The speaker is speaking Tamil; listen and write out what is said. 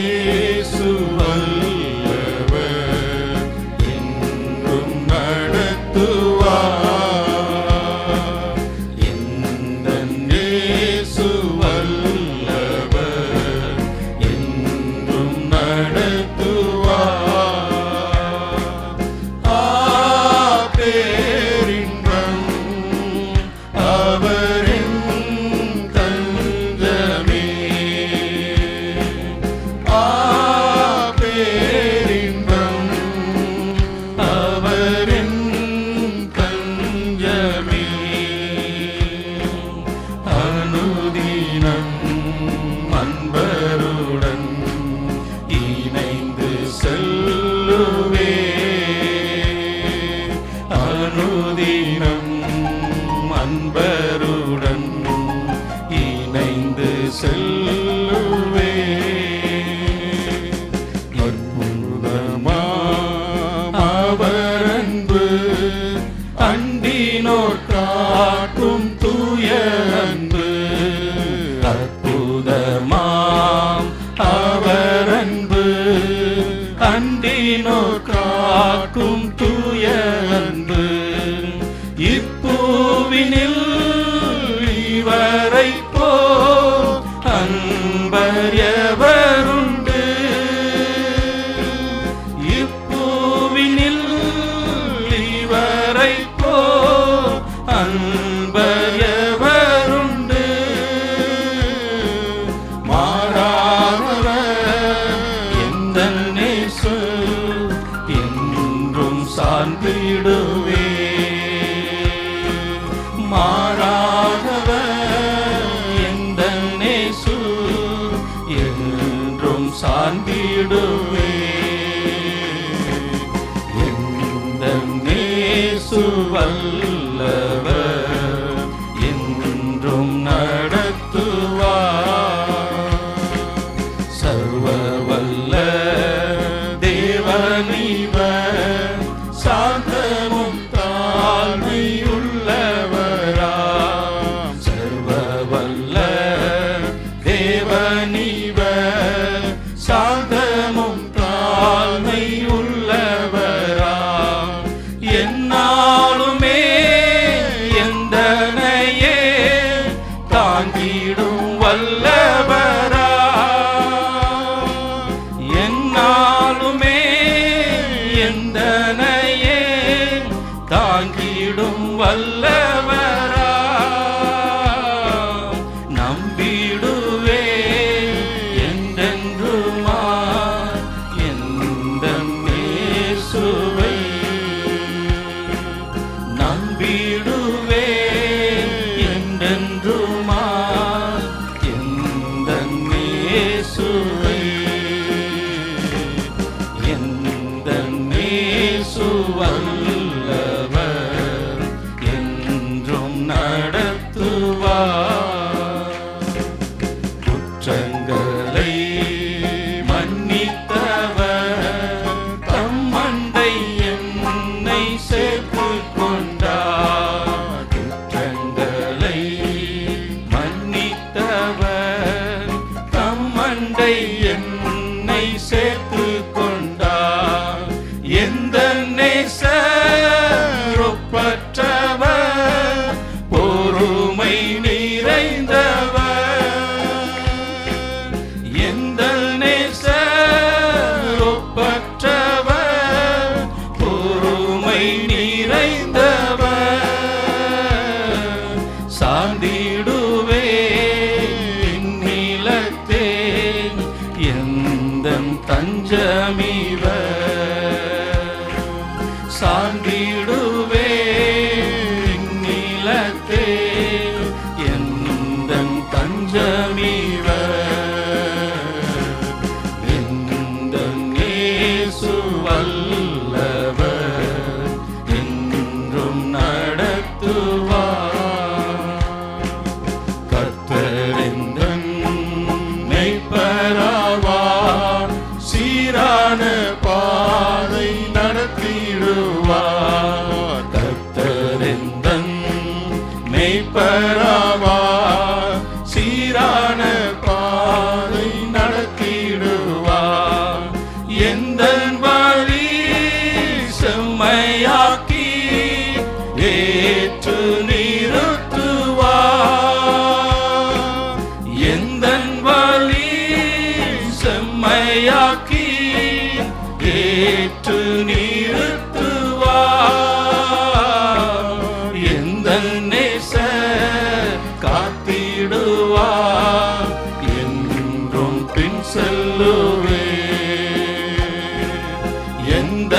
Yeah. சொந்தமாம் அவர் அன்பு அண்டினோ காக்கும் தூய அன்பு. இப்பூவினில் இவரை போ அன்பர் எவருண்டு இப்பூவினில் இவரை விடுவே மாறாதவர் எந்த நேசு என்றும் சார்ந்திடுவே எந்த நேசு வல்லவர் என்றும் நடத்து 言。my சார்ந்திடுவே நிலத்தே எந்த தஞ்சமிவ. சார்ந்திடுவே நிலத்தே எந்த தஞ்சமிவ. எந்த நேசு வல்ல. Santana. எந்த